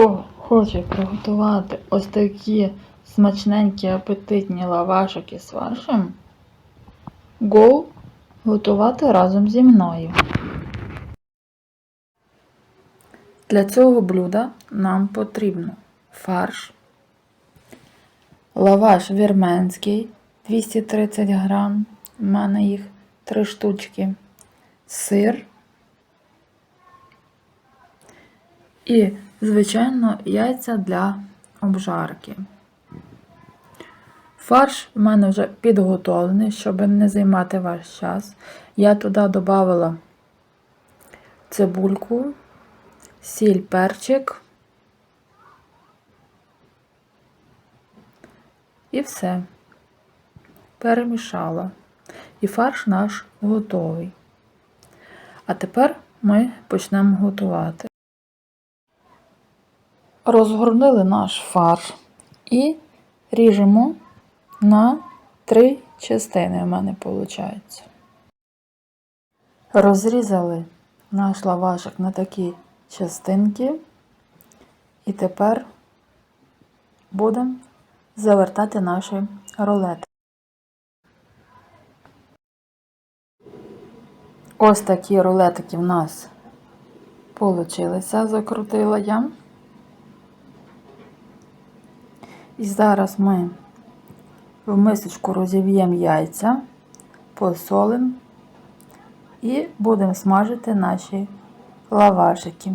Хто хоче приготувати ось такі смачненькі апетитні лавашики з фаршем, го готувати разом зі мною. Для цього блюда нам потрібно фарш, лаваш вірменський 230 грам, у мене їх 3 штучки, сир і, звичайно, яйця для обжарки. Фарш в мене вже підготовлений, щоб не займати ваш час. Я туди додавала цибульку, сіль, перчик. І все. Перемішала. І фарш наш готовий. А тепер ми почнемо готувати. Розгорнили наш фарш і ріжемо на три частини, у мене виходить. Розрізали наш лавашик на такі частинки. І тепер будемо завертати наші рулети. Ось такі рулетики в нас получилися, закрутила я. І зараз ми в мисочку розів'ємо яйця, посолимо і будемо смажити наші лавашики.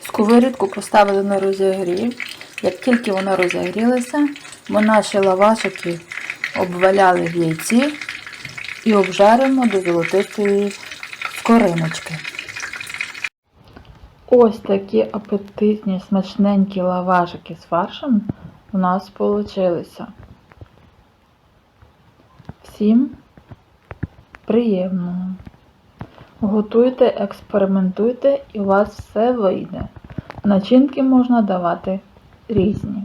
Сковорідку поставили на розігрів. Як тільки вона розігрілася, ми наші лавашики обваляли в яйці і обжаримо до золотистої скориночки. Ось такі апетитні, смачненькі лавашики з фаршем у нас получилися. Всім приємного! Готуйте, експериментуйте і у вас все вийде. Начинки можна давати різні.